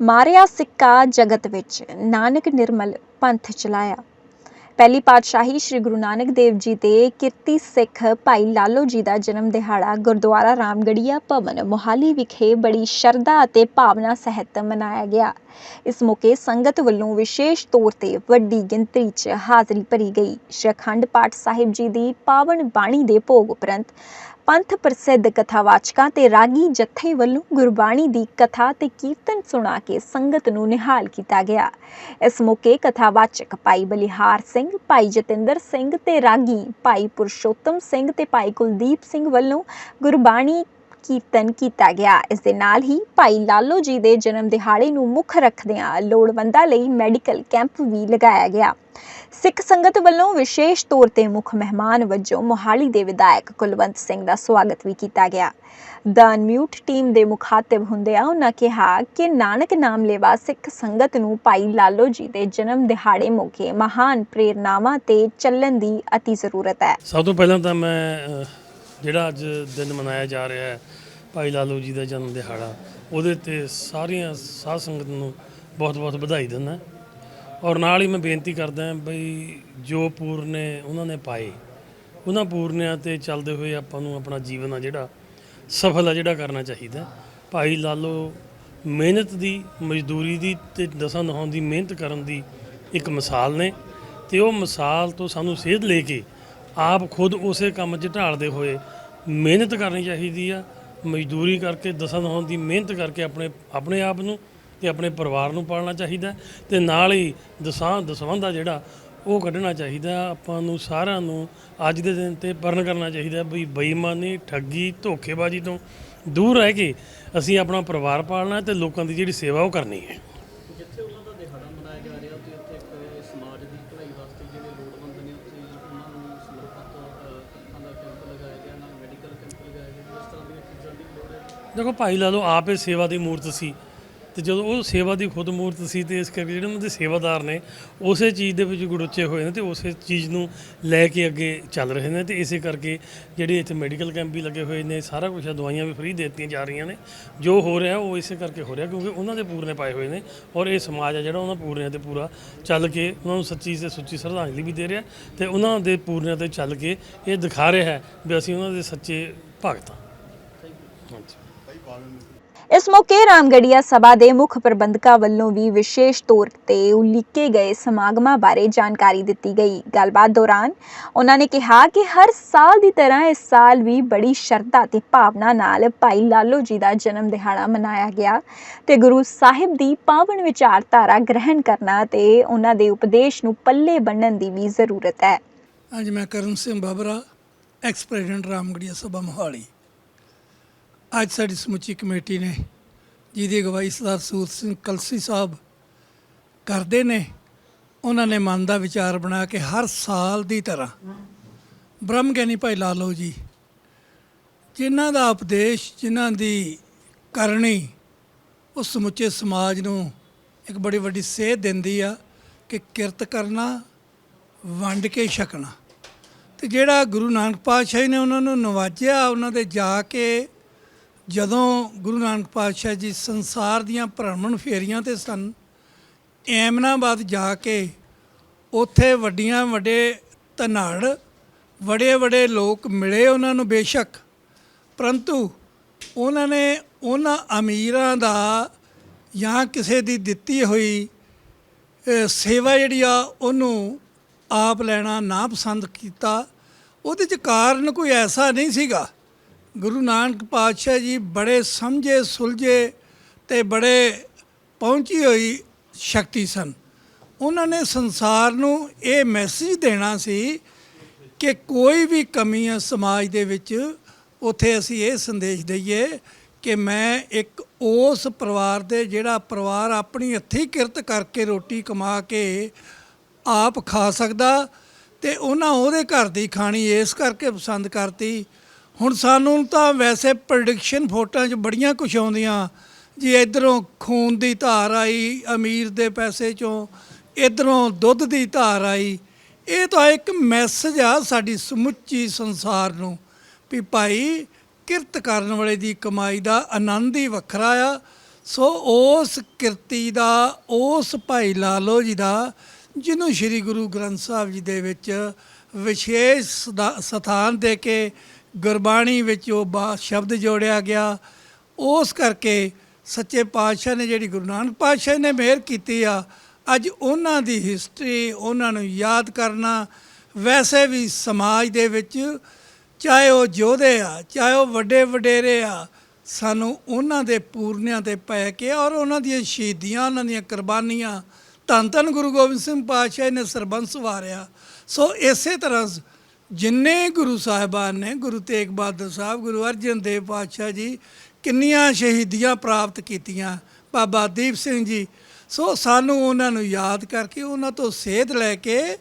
ਮਾਰਿਆ ਸਿੱਕਾ ਜਗਤ ਵਿੱਚ, ਨਾਨਕ ਨਿਰਮਲ ਪੰਥ ਚਲਾਇਆ। ਪਹਿਲੀ ਪਾਤਸ਼ਾਹੀ ਸ੍ਰੀ ਗੁਰੂ ਨਾਨਕ ਦੇਵ ਜੀ ਦੇ ਕਿਰਤੀ ਸਿੱਖ ਭਾਈ ਲਾਲੋ ਜੀ ਦਾ ਜਨਮ ਦਿਹਾੜਾ ਗੁਰਦੁਆਰਾ ਰਾਮਗੜੀਆ ਭਵਨ ਮੋਹਾਲੀ ਵਿਖੇ ਬੜੀ ਸ਼ਰਧਾ ਅਤੇ ਭਾਵਨਾ ਸਹਿਤ ਮਨਾਇਆ ਗਿਆ। ਇਸ ਮੌਕੇ ਸੰਗਤ ਵੱਲੋਂ ਵਿਸ਼ੇਸ਼ ਤੌਰ ਤੇ ਵੱਡੀ ਗਿਣਤੀ 'ਚ ਹਾਜ਼ਰੀ ਭਰੀ ਗਈ। ਸ਼੍ਰੀ ਅਖੰਡ ਪਾਠ ਸਾਹਿਬ ਜੀ ਦੀ ਪਾਵਨ ਬਾਣੀ ਦੇ ਭੋਗ ਉਪਰੰਤ ਪੰਥ ਪ੍ਰਸਿੱਧ ਕਥਾਵਾਚਕਾਂ ਤੇ ਰਾਗੀ ਜਥੇ ਵੱਲੋਂ ਗੁਰਬਾਣੀ ਦੀ ਕਥਾ ਤੇ ਕੀਰਤਨ ਸੁਣਾ ਕੇ ਸੰਗਤ ਨੂੰ ਨਿਹਾਲ ਕੀਤਾ ਗਿਆ। ਇਸ ਮੌਕੇ ਕਥਾਵਾਚਕ ਭਾਈ ਬਲਿਹਾਰ ਸਿੰਘ, ਭਾਈ ਜਤਿੰਦਰ ਸਿੰਘ ਤੇ ਰਾਗੀ ਭਾਈ ਪੁਰਸ਼ੋਤਮ ਸਿੰਘ ਤੇ ਭਾਈ ਕੁਲਦੀਪ ਸਿੰਘ ਵੱਲੋਂ ਗੁਰਬਾਣੀ ਕੀਰਤਨ ਕੀਤਾ ਗਿਆ। ਇਸ ਦੇ ਨਾਲ ਹੀ ਭਾਈ ਲਾਲੋ ਜੀ ਦੇ ਜਨਮ ਦਿਹਾੜੇ ਨੂੰ ਮੁੱਖ ਰੱਖਦਿਆਂ ਲੋੜਵੰਦਾਂ ਲਈ ਮੈਡੀਕਲ ਕੈਂਪ ਵੀ ਲਗਾਇਆ ਗਿਆ। ਸਿੱਖ ਸੰਗਤ ਵੱਲੋਂ ਵਿਸ਼ੇਸ਼ ਤੌਰ ਤੇ ਮੁੱਖ ਮਹਿਮਾਨ ਵਜੋਂ ਮੋਹਾਲੀ ਦੇ ਵਿਧਾਇਕ ਕੁਲਵੰਤ ਸਿੰਘ ਦਾ ਸਵਾਗਤ ਵੀ ਕੀਤਾ ਗਿਆ। ਦਾ ਅਨਮਿਊਟ ਟੀਮ ਦੇ ਮੁਖਾਤਿਬ ਹੁੰਦਿਆਂ ਉਹਨਾਂ ਕਿਹਾ ਕਿ ਨਾਨਕ ਨਾਮ ਲੇਵਾ ਸਿੱਖ ਸੰਗਤ ਨੂੰ ਭਾਈ ਲਾਲੋ ਜੀ ਦੇ ਜਨਮ ਦਿਹਾੜੇ ਮੌਕੇ ਮਹਾਨ ਪ੍ਰੇਰਨਾਵਾਂ ਤੇ ਚੱਲਣ ਦੀ ਅਤੀ ਜ਼ਰੂਰਤ ਹੈ। ਸਭ ਤੋਂ ਪਹਿਲਾਂ ਤਾਂ ਮੈਂ ਜਿਹੜਾ ਅੱਜ ਦਿਨ ਮਨਾਇਆ ਜਾ ਰਿਹਾ ਹੈ, ਭਾਈ ਲਾਲੂ ਜੀ ਦਾ ਜਨਮ ਦਿਹਾੜਾ, ਉਹਦੇ ਤੇ ਸਾਰੀਆਂ ਸਾਧ ਸੰਗਤ ਨੂੰ ਬਹੁਤ-ਬਹੁਤ ਵਧਾਈ ਦਿੰਦਾ ਔਰ ਨਾਲ ਹੀ ਮੈਂ ਬੇਨਤੀ ਕਰਦਾ ਹਾਂ ਬਈ ਜੋ ਪੂਰਨੇ ਉਹਨਾਂ ਨੇ ਪਾਏ, ਉਹਨਾਂ ਪੂਰਨਿਆਂ ਤੇ ਚੱਲਦੇ ਹੋਏ ਆਪਾਂ ਨੂੰ ਆਪਣਾ ਜੀਵਨ ਆ ਜਿਹੜਾ, ਸਫਲ ਆ ਜਿਹੜਾ ਕਰਨਾ ਚਾਹੀਦਾ ਭਾਈ ਲਾਲੋ, ਮਿਹਨਤ ਦੀ, ਮਜ਼ਦੂਰੀ ਦੀ ਤੇ ਦਸਾਂ ਨਹਾਉਣ ਦੀ ਮਿਹਨਤ ਕਰਨ ਦੀ ਇੱਕ ਮਿਸਾਲ ਨੇ, ਤੇ ਉਹ ਮਿਸਾਲ ਤੋਂ ਸਾਨੂੰ ਸੇਧ ਲੈ ਕੇ ਆਪ ਖੁਦ ਉਸੇ ਕੰਮ 'ਚ ਢਾਲਦੇ ਹੋਏ ਮਿਹਨਤ ਕਰਨੀ ਚਾਹੀਦੀ ਆ, ਮਜ਼ਦੂਰੀ ਕਰਕੇ ਦਸਾਂ ਨਹਾਉਣ ਦੀ ਮਿਹਨਤ ਕਰਕੇ ਆਪਣੇ ਆਪਣੇ ਆਪ ਨੂੰ ਤੇ ਆਪਣੇ ਪਰਿਵਾਰ ਨੂੰ ਪਾਲਣਾ ਚਾਹੀਦਾ ਤੇ ਨਾਲ ਹੀ ਦਸਾਂ, ਦਸਵੰਧ ਦਾ ਜਿਹੜਾ, ਉਹ ਕੱਢਣਾ ਚਾਹੀਦਾ। ਆਪਾਂ ਨੂੰ ਸਾਰਿਆਂ ਨੂੰ ਅੱਜ ਦੇ ਦਿਨ ਤੇ ਪਰਨ ਕਰਨਾ ਚਾਹੀਦਾ ਵੀ ਬੇਈਮਾਨੀ, ਠੱਗੀ, ਧੋਖੇਬਾਜ਼ੀ ਤੋਂ ਦੂਰ ਰਹਿ ਕੇ ਅਸੀਂ ਆਪਣਾ ਪਰਿਵਾਰ ਪਾਲਣਾ ਤੇ ਲੋਕਾਂ ਦੀ ਜਿਹੜੀ ਸੇਵਾ ਉਹ ਕਰਨੀ ਹੈ। ਦੇਖੋ ਭਾਈ ਲਾਲੋ ਆਪੇ ਸੇਵਾ ਦੀ ਮੂਰਤ ਸੀ। ਤੇ ਜਦੋਂ ਉਹ ਸੇਵਾ ਦੀ ਖੁਦ ਮੂਰਤ ਸੀ, ਤੇ ਇਸ ਕਰਕੇ ਜਿਹੜੇ ਉਹਨਾਂ ਦੇ ਸੇਵਾਦਾਰ ਨੇ, ਉਸੇ ਚੀਜ਼ ਦੇ ਵਿੱਚ ਗੁੜੁੱਚੇ ਹੋਏ ਨੇ ਤੇ ਉਸੇ ਚੀਜ਼ ਨੂੰ ਲੈ ਕੇ ਅੱਗੇ ਚੱਲ ਰਹੇ ਨੇ। ਤੇ ਇਸੇ ਕਰਕੇ ਜਿਹੜੇ ਇੱਥੇ ਮੈਡੀਕਲ ਕੈਂਪ ਵੀ ਲੱਗੇ ਹੋਏ ਨੇ, ਸਾਰਾ ਕੁਝ ਦਵਾਈਆਂ ਵੀ ਫ੍ਰੀ ਦੇ ਦਿੱਤੀਆਂ ਜਾ ਰਹੀਆਂ ਨੇ। ਜੋ ਹੋ ਰਿਹਾ, ਉਹ ਇਸੇ ਕਰਕੇ ਹੋ ਰਿਹਾ ਕਿਉਂਕਿ ਉਹਨਾਂ ਦੇ ਪੂਰਨੇ ਪਾਏ ਹੋਏ ਨੇ ਔਰ ਇਹ ਸਮਾਜ ਆ ਜਿਹੜਾ ਉਹਨਾਂ ਪੂਰਨਿਆਂ ਤੇ ਪੂਰਾ ਚੱਲ ਕੇ ਉਹਨਾਂ ਨੂੰ ਸੱਚੀ ਤੇ ਸੁੱਚੀ ਸ਼ਰਧਾਂਜਲੀ ਵੀ ਦੇ ਰਿਹਾ ਤੇ ਉਹਨਾਂ ਦੇ ਪੂਰਨਿਆਂ ਤੇ ਚੱਲ ਕੇ ਇਹ ਦਿਖਾ ਰਿਹਾ ਹੈ ਵੀ ਅਸੀਂ ਉਹਨਾਂ ਦੇ ਸੱਚੇ ਭਗਤ ਹਾਂ। ਹਾਂਜੀ। ਇਸ ਮੌਕੇ ਰਾਮਗੜੀਆ ਸਭਾ ਦੇ ਮੁੱਖ ਪ੍ਰਬੰਧਕਾਂ ਵੱਲੋਂ ਵੀ ਵਿਸ਼ੇਸ਼ ਤੌਰ ਤੇ ਉਲੀਕੇ ਗਏ ਸਮਾਗਮਾਂ ਬਾਰੇ ਜਾਣਕਾਰੀ ਦਿੱਤੀ ਗਈ। ਗੱਲਬਾਤ ਦੌਰਾਨ ਉਹਨਾਂ ਨੇ ਕਿਹਾ ਕਿ ਹਰ ਸਾਲ ਦੀ ਤਰ੍ਹਾਂ ਇਸ ਸਾਲ ਵੀ ਬੜੀ ਸ਼ਰਧਾ ਤੇ ਭਾਵਨਾ ਨਾਲ ਭਾਈ ਲਾਲੋ ਜੀ ਦਾ ਜਨਮ ਦਿਹਾੜਾ ਮਨਾਇਆ ਗਿਆ ਤੇ ਗੁਰੂ ਸਾਹਿਬ ਦੀ ਪਾਵਨ ਵਿਚਾਰਧਾਰਾ ਗ੍ਰਹਿਣ ਕਰਨਾ ਤੇ ਉਹਨਾਂ ਦੇ ਉਪਦੇਸ਼ ਨੂੰ ਪੱਲੇ ਬੰਨਣ ਦੀ ਵੀ ਜ਼ਰੂਰਤ ਹੈ। ਅੱਜ ਮੈਂ ਕਰਮ ਸਿੰਘ ਬਾਬਰਾ ਐਕਸ ਪ੍ਰੈਜ਼ੀਡੈਂਟ ਰਾਮਗੜੀਆ ਸਭਾ ਮੋਹਾਲੀ। ਅੱਜ ਸਾਡੀ ਸਮੁੱਚੀ ਕਮੇਟੀ ਨੇ ਜਿਹਦੀ ਅਗਵਾਈ ਸਰਦਾਰ ਸੂਤ ਸਿੰਘ ਕਲਸੀ ਸਾਹਿਬ ਕਰਦੇ ਨੇ, ਉਹਨਾਂ ਨੇ ਮਨ ਦਾ ਵਿਚਾਰ ਬਣਾ ਕੇ ਹਰ ਸਾਲ ਦੀ ਤਰ੍ਹਾਂ ਬ੍ਰਹਮ ਗਿਆਨੀ ਭਾਈ ਲਾਲੋ ਜੀ, ਜਿਨ੍ਹਾਂ ਦਾ ਉਪਦੇਸ਼, ਜਿਨ੍ਹਾਂ ਦੀ ਕਰਨੀ ਉਹ ਸਮੁੱਚੇ ਸਮਾਜ ਨੂੰ ਇੱਕ ਬੜੀ ਵੱਡੀ ਸੇਧ ਦਿੰਦੀ ਆ ਕਿ ਕਿਰਤ ਕਰਨਾ, ਵੰਡ ਕੇ ਛਕਣਾ। ਤੇ ਜਿਹੜਾ ਗੁਰੂ ਨਾਨਕ ਪਾਤਸ਼ਾਹ ਨੇ ਉਹਨਾਂ ਨੂੰ ਨਵਾਜਿਆ, ਉਹਨਾਂ ਦੇ ਜਾ ਕੇ ਜਦੋਂ ਗੁਰੂ ਨਾਨਕ ਪਾਤਸ਼ਾਹ ਜੀ ਸੰਸਾਰ ਦੀਆਂ ਭ੍ਰਮਣ ਫੇਰੀਆਂ ਤੇ ਸਨ, ਐਮਨਾਬਾਦ ਜਾ ਕੇ ਉੱਥੇ ਵੱਡੀਆਂ ਵੱਡੇ ਧਨਾੜ ਵੱਡੇ ਵੱਡੇ ਲੋਕ ਮਿਲੇ ਉਹਨਾਂ ਨੂੰ ਬੇਸ਼ੱਕ। ਪਰੰਤੂ ਉਹਨਾਂ ਨੇ ਉਹਨਾਂ ਅਮੀਰਾਂ ਦਾ ਜਾਂ ਕਿਸੇ ਦੀ ਦਿੱਤੀ ਹੋਈ ਸੇਵਾ ਜਿਹੜੀ ਆ, ਉਹਨੂੰ ਆਪ ਲੈਣਾ ਨਾ ਪਸੰਦ ਕੀਤਾ। ਉਹਦੇ ਚ ਕਾਰਨ ਕੋਈ ਐਸਾ ਨਹੀਂ ਸੀਗਾ। ਗੁਰੂ ਨਾਨਕ ਪਾਤਸ਼ਾਹ ਜੀ ਬੜੇ ਸਮਝੇ, ਸੁਲਝੇ ਤੇ ਬੜੇ ਪਹੁੰਚੀ ਹੋਈ ਸ਼ਕਤੀ ਸਨ। ਉਹਨਾਂ ਨੇ ਸੰਸਾਰ ਨੂੰ ਇਹ ਮੈਸੇਜ ਦੇਣਾ ਸੀ ਕਿ ਕੋਈ ਵੀ ਕਮੀ ਹੈ ਸਮਾਜ ਦੇ ਵਿੱਚ, ਉਥੇ ਅਸੀਂ ਇਹ ਸੰਦੇਸ਼ ਦਈਏ ਕਿ ਮੈਂ ਇੱਕ ਉਸ ਪਰਿਵਾਰ ਦੇ ਜਿਹੜਾ ਪਰਿਵਾਰ ਆਪਣੀ ਹੱਥੀਂ ਕਿਰਤ ਕਰਕੇ ਰੋਟੀ ਕਮਾ ਕੇ ਆਪ ਖਾ ਸਕਦਾ ਤੇ ਉਹਨਾਂ ਉਹਦੇ ਘਰ ਦੀ ਖਾਣੀ ਇਸ ਕਰਕੇ ਪਸੰਦ ਕਰਤੀ ਹੁਣ ਸਾਨੂੰ ਤਾਂ ਵੈਸੇ ਪ੍ਰੈਡਿਕਸ਼ਨ ਫੋਟੋਆਂ 'ਚ ਬੜੀਆਂ ਕੁਛ ਆਉਂਦੀਆਂ। ਜੀ ਇਧਰੋਂ ਖੂਨ ਦੀ ਧਾਰ ਆਈ ਅਮੀਰ ਦੇ ਪੈਸੇ 'ਚੋਂ, ਇਧਰੋਂ ਦੁੱਧ ਦੀ ਧਾਰ ਆਈ, ਇਹ ਤਾਂ ਇੱਕ ਮੈਸੇਜ ਆ ਸਾਡੀ ਸਮੁੱਚੀ ਸੰਸਾਰ ਨੂੰ ਵੀ ਭਾਈ ਕਿਰਤ ਕਰਨ ਵਾਲੇ ਦੀ ਕਮਾਈ ਦਾ ਆਨੰਦ ਹੀ ਵੱਖਰਾ ਆ। ਸੋ ਉਸ ਕਿਰਤੀ ਦਾ, ਉਸ ਭਾਈ ਲਾਲੋ ਜੀ ਦਾ, ਜਿਹਨੂੰ ਸ੍ਰੀ ਗੁਰੂ ਗ੍ਰੰਥ ਸਾਹਿਬ ਜੀ ਦੇ ਵਿੱਚ ਵਿਸ਼ੇਸ਼ ਸਦਾ- ਸਥਾਨ ਦੇ ਕੇ ਗੁਰਬਾਣੀ ਵਿੱਚ ਉਹ ਬਾ ਸ਼ਬਦ ਜੋੜਿਆ ਗਿਆ। ਉਸ ਕਰਕੇ ਸੱਚੇ ਪਾਤਸ਼ਾਹ ਨੇ ਜਿਹੜੀ ਗੁਰੂ ਨਾਨਕ ਪਾਤਸ਼ਾਹ ਨੇ ਮਿਹਰ ਕੀਤੀ ਆ, ਅੱਜ ਉਹਨਾਂ ਦੀ ਹਿਸਟਰੀ ਉਹਨਾਂ ਨੂੰ ਯਾਦ ਕਰਨਾ ਵੈਸੇ ਵੀ ਸਮਾਜ ਦੇ ਵਿੱਚ ਚਾਹੇ ਉਹ ਯੋਧੇ ਆ, ਚਾਹੇ ਉਹ ਵੱਡੇ ਵਡੇਰੇ ਆ, ਸਾਨੂੰ ਉਹਨਾਂ ਦੇ ਪੂਰਨਿਆਂ ਤੇ ਪੈ ਕੇ ਔਰ ਉਹਨਾਂ ਦੀਆਂ ਸ਼ਹੀਦੀਆਂ, ਉਹਨਾਂ ਦੀਆਂ ਕੁਰਬਾਨੀਆਂ ਧੰਨ ਧੰਨ ਗੁਰੂ ਗੋਬਿੰਦ ਸਿੰਘ ਪਾਤਸ਼ਾਹ ਨੇ ਸਰਬੰਸ ਵਾਰਿਆ। ਸੋ ਇਸੇ ਤਰ੍ਹਾਂ ਜਿੰਨੇ ਗੁਰੂ ਸਾਹਿਬਾਨ ਨੇ, ਗੁਰੂ ਤੇਗ ਬਹਾਦਰ ਸਾਹਿਬ, ਗੁਰੂ ਅਰਜਨ ਦੇਵ ਪਾਤਸ਼ਾਹ ਜੀ ਕਿੰਨੀਆਂ ਸ਼ਹੀਦੀਆਂ ਪ੍ਰਾਪਤ ਕੀਤੀਆਂ, ਬਾਬਾ ਦੀਪ ਸਿੰਘ ਜੀ। ਸੋ ਸਾਨੂੰ ਉਹਨਾਂ ਨੂੰ ਯਾਦ ਕਰਕੇ, ਉਹਨਾਂ ਤੋਂ ਸੇਧ ਲੈ ਕੇ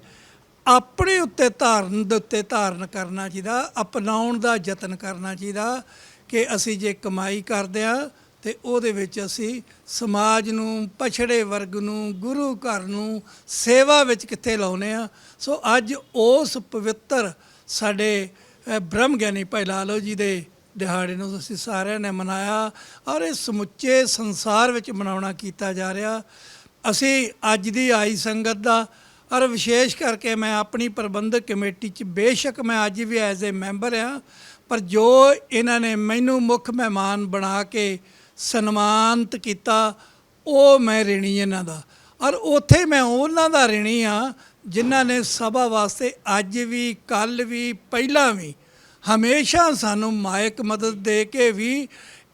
ਆਪਣੇ ਉੱਤੇ ਧਾਰਨ ਦੇ ਉੱਤੇ ਧਾਰਨ ਕਰਨਾ ਚਾਹੀਦਾ, ਅਪਣਾਉਣ ਦਾ ਯਤਨ ਕਰਨਾ ਚਾਹੀਦਾ ਕਿ ਅਸੀਂ ਜੇ ਕਮਾਈ ਕਰਦੇ ਆ ਤੇ ਉਹਦੇ ਵਿੱਚ ਅਸੀਂ ਸਮਾਜ ਨੂੰ, ਪਛੜੇ ਵਰਗ ਨੂੰ, ਗੁਰੂ ਘਰ ਨੂੰ, ਸੇਵਾ ਵਿੱਚ ਕਿੱਥੇ ਲਾਉਨੇ ਆ। ਸੋ ਅੱਜ ਉਸ ਪਵਿੱਤਰ ਸਾਡੇ ਬ੍ਰਹਮ ਗਿਆਨੀ ਭਾਈ ਲਾਲੋ ਜੀ ਦੇ ਦਿਹਾੜੇ ਨੂੰ ਅਸੀਂ ਸਾਰਿਆਂ ਨੇ ਮਨਾਇਆ ਔਰ ਇਹ ਸਮੁੱਚੇ ਸੰਸਾਰ ਵਿੱਚ ਮਨਾਉਣਾ ਕੀਤਾ ਜਾ ਰਿਹਾ। ਅਸੀਂ ਅੱਜ ਦੀ ਆਈ ਸੰਗਤ ਦਾ ਔਰ ਵਿਸ਼ੇਸ਼ ਕਰਕੇ ਮੈਂ ਆਪਣੀ ਪ੍ਰਬੰਧਕ ਕਮੇਟੀ 'ਚ ਬੇਸ਼ੱਕ ਮੈਂ ਅੱਜ ਵੀ ਐਜ਼ ਅ ਮੈਂਬਰ ਆ, ਪਰ ਜੋ ਇਹਨਾਂ ਨੇ ਮੈਨੂੰ ਮੁੱਖ ਮਹਿਮਾਨ ਬਣਾ ਕੇ ਸਨਮਾਨਿਤ ਕੀਤਾ, ਉਹ ਮੈਂ ਰਿਣੀ ਇਹਨਾਂ ਦਾ। ਔਰ ਉੱਥੇ ਮੈਂ ਉਹਨਾਂ ਦਾ ਰਿਣੀ ਆ ਜਿਨ੍ਹਾਂ ਨੇ ਸਭਾ ਵਾਸਤੇ ਅੱਜ ਵੀ ਕੱਲ ਵੀ, ਪਹਿਲਾਂ ਵੀ ਹਮੇਸ਼ਾ ਸਾਨੂੰ ਮਾਇਕ ਮਦਦ ਦੇ ਕੇ ਵੀ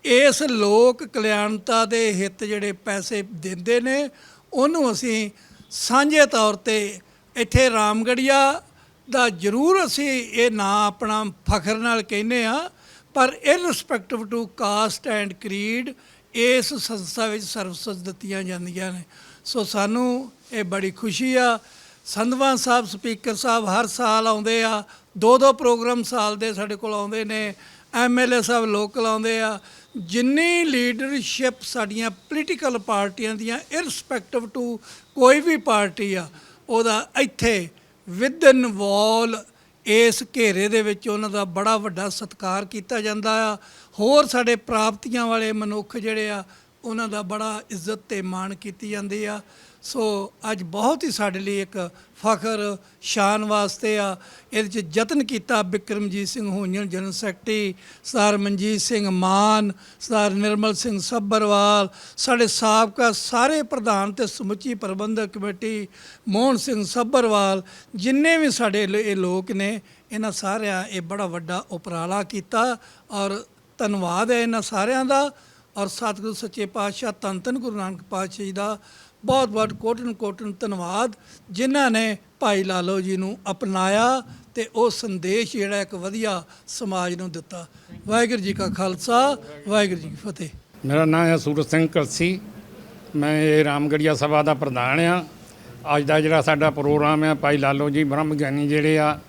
ਇਸ ਲੋਕ ਕਲਿਆਣਤਾ ਦੇ ਹਿੱਤ ਜਿਹੜੇ ਪੈਸੇ ਦਿੰਦੇ ਨੇ, ਉਹਨੂੰ ਅਸੀਂ ਸਾਂਝੇ ਤੌਰ ਤੇ ਇੱਥੇ ਰਾਮਗੜੀਆ ਦਾ ਜ਼ਰੂਰ ਅਸੀਂ ਇਹ ਨਾਂ ਆਪਣਾ ਫਖਰ ਨਾਲ ਕਹਿੰਦੇ ਆ ਪਰ irrespective to caste and creed ਇਸ ਸੰਸਥਾ ਵਿੱਚ ਸਰਵਿਸਿਜ਼ ਦਿੱਤੀਆਂ ਜਾਂਦੀਆਂ ਨੇ। ਸੋ ਸਾਨੂੰ ਇਹ ਬੜੀ ਖੁਸ਼ੀ ਆ। ਸੰਧਵਾਂ ਸਾਹਿਬ, ਸਪੀਕਰ ਸਾਹਿਬ ਹਰ ਸਾਲ ਆਉਂਦੇ ਆ। ਦੋ ਦੋ ਪ੍ਰੋਗਰਾਮ ਸਾਲ ਦੇ ਸਾਡੇ ਕੋਲ ਆਉਂਦੇ ਨੇ। ਐਮਐਲਏ ਸਾਹਿਬ ਲੋਕਲ ਆਉਂਦੇ ਆ। ਜਿੰਨੀ ਲੀਡਰਸ਼ਿਪ ਸਾਡੀਆਂ ਪੋਲੀਟੀਕਲ ਪਾਰਟੀਆਂ ਦੀਆਂ ਇਰਰਿਸਪੈਕਟਿਵ ਟੂ ਕੋਈ ਵੀ ਪਾਰਟੀ ਆ, ਉਹਦਾ ਇੱਥੇ ਵਿਦਨ ਵਾਲ ਇਸ ਘੇਰੇ ਦੇ ਵਿੱਚ ਉਹਨਾਂ ਦਾ ਬੜਾ ਵੱਡਾ ਸਤਿਕਾਰ ਕੀਤਾ ਜਾਂਦਾ ਆ। ਹੋਰ ਸਾਡੇ ਪ੍ਰਾਪਤੀਆਂ ਵਾਲੇ ਮਨੁੱਖ ਜਿਹੜੇ ਆ, ਉਹਨਾਂ ਦਾ ਬੜਾ ਇੱਜ਼ਤ ਤੇ ਮਾਣ ਕੀਤੀ ਜਾਂਦੀ ਆ। ਸੋ ਅੱਜ ਬਹੁਤ ਹੀ ਸਾਡੇ ਲਈ ਇੱਕ ਫਖਰ, ਸ਼ਾਨ ਵਾਸਤੇ ਆ। ਇਹਦੇ 'ਚ ਯਤਨ ਕੀਤਾ ਬਿਕਰਮਜੀਤ ਸਿੰਘ ਹੋਂਜਨ ਜਨਰਲ ਸੈਕਟਰੀ, ਸਰਦਾਰ ਮਨਜੀਤ ਸਿੰਘ ਮਾਨ, ਸਰਦਾਰ ਨਿਰਮਲ ਸਿੰਘ ਸੱਭਰਵਾਲ, ਸਾਡੇ ਸਾਬਕਾ ਸਾਰੇ ਪ੍ਰਧਾਨ ਤੇ ਸਮੁੱਚੀ ਪ੍ਰਬੰਧਕ ਕਮੇਟੀ, ਮੋਹਨ ਸਿੰਘ ਸੱਭਰਵਾਲ, ਜਿੰਨੇ ਵੀ ਸਾਡੇ ਲ- ਇਹ ਲੋਕ ਨੇ, ਇਹਨਾਂ ਸਾਰਿਆਂ ਇਹ ਬੜਾ ਵੱਡਾ ਉਪਰਾਲਾ ਕੀਤਾ ਔਰ ਧੰਨਵਾਦ ਹੈ ਇਹਨਾਂ ਸਾਰਿਆਂ ਦਾ। ਔਰ ਸਤਿਗੁਰੂ ਸੱਚੇ ਪਾਤਸ਼ਾਹ ਧੰਨ ਧੰਨ ਗੁਰੂ ਨਾਨਕ ਪਾਤਸ਼ਾਹ ਜੀ ਦਾ ਬਹੁਤ ਬਹੁਤ ਕੋਟਨ ਕੋਟਨ ਧੰਨਵਾਦ, ਜਿਨ੍ਹਾਂ ਨੇ ਭਾਈ ਲਾਲੋ ਜੀ ਨੂੰ ਅਪਣਾਇਆ ਤੇ ਉਹ ਸੰਦੇਸ਼ ਜਿਹੜਾ ਇੱਕ ਵਧੀਆ ਸਮਾਜ ਨੂੰ ਦਿੱਤਾ। ਵਾਹਿਗੁਰੂ ਜੀ ਕਾ ਖਾਲਸਾ, ਵਾਹਿਗੁਰੂ ਜੀ ਕੀ ਫਤਿਹ। ਮੇਰਾ ਨਾਮ ਹੈ ਸੂਰਜ ਸਿੰਘ ਕਲਸੀ। ਮੈਂ ਇਹ ਰਾਮਗੜੀਆ ਸਭਾ ਦਾ ਪ੍ਰਧਾਨ ਆ ਅੱਜ ਦਾ ਜਿਹੜਾ ਸਾਡਾ ਪ੍ਰੋਗਰਾਮ ਹੈ, ਭਾਈ ਲਾਲੋ ਜੀ ਬ੍ਰਹਮ ਗਿਆਨੀ ਜਿਹੜੇ ਆ,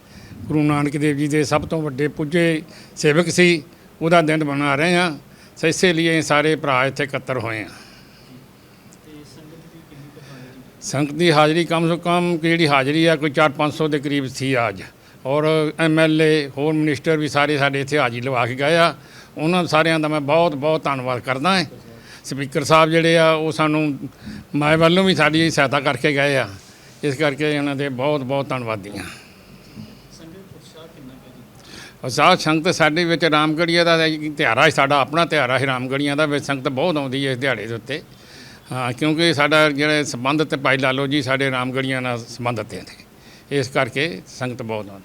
ਗੁਰੂ ਨਾਨਕ ਦੇਵ ਜੀ ਦੇ ਸਭ ਤੋਂ ਵੱਡੇ ਪੁੱਜੇ ਸੇਵਕ ਸੀ, ਉਹਦਾ ਦਿਨ ਮਨਾ ਰਹੇ ਆ ਸੋ ਇਸੇ ਲਈ ਸਾਰੇ ਭਰਾ ਇੱਥੇ ਇਕੱਤਰ ਹੋਏ ਆ ਸੰਗਤ ਦੀ ਹਾਜ਼ਰੀ ਕਮ ਸੇ ਕਮ ਕਿ ਜਿਹੜੀ ਹਾਜ਼ਰੀ ਆ? ਕੋਈ 4-500 ਦੇ ਕਰੀਬ ਸੀ ਅੱਜ। ਔਰ ਐਮਐਲਏ ਹੋਰ ਮਿਨਿਸਟਰ ਵੀ ਸਾਰੇ ਸਾਡੇ ਇੱਥੇ ਹਾਜ਼ਰੀ ਲਵਾ ਕੇ ਗਏ ਆ। ਉਹਨਾਂ ਸਾਰਿਆਂ ਦਾ ਮੈਂ ਬਹੁਤ ਬਹੁਤ ਧੰਨਵਾਦ ਕਰਦਾ ਹਾਂ। ਸਪੀਕਰ ਸਾਹਿਬ ਜਿਹੜੇ ਆ, ਉਹ ਸਾਨੂੰ ਮਾਏ ਵੱਲੋਂ ਵੀ ਸਾਡੀ ਸਹਾਇਤਾ ਕਰਕੇ ਗਏ ਆ। ਇਸ ਕਰਕੇ ਉਹਨਾਂ ਦੇ ਬਹੁਤ ਬਹੁਤ ਧੰਨਵਾਦੀ ਹਾਂ ਉਤਸ਼ਾਹ ਸੰਗਤ ਸਾਡੇ ਵਿੱਚ ਰਾਮਗੜੀਆ ਦਾ ਇੱਕ ਤਿਉਹਾਰ ਸਾਡਾ ਆਪਣਾ ਤਿਉਹਾਰ ਹੈ ਰਾਮਗੜੀਆਂ ਦਾ ਵਿੱਚ ਸੰਗਤ ਬਹੁਤ ਆਉਂਦੀ ਹੈ ਇਸ ਦਿਹਾੜੇ ਦੇ ਉੱਤੇ। ਹਾਂ, ਕਿਉਂਕਿ ਸਾਡਾ ਜਿਹੜੇ ਸੰਬੰਧ ਤੇ ਭਾਈ ਲਾਲੋ ਜੀ ਸਾਡੇ ਰਾਮਗੜੀਆਂ ਨਾਲ ਸੰਬੰਧਿਤ ਹੈ ਇਸ ਕਰਕੇ ਸੰਗਤ ਬਹੁਤ ਆਉਂਦੀ ਹੈ।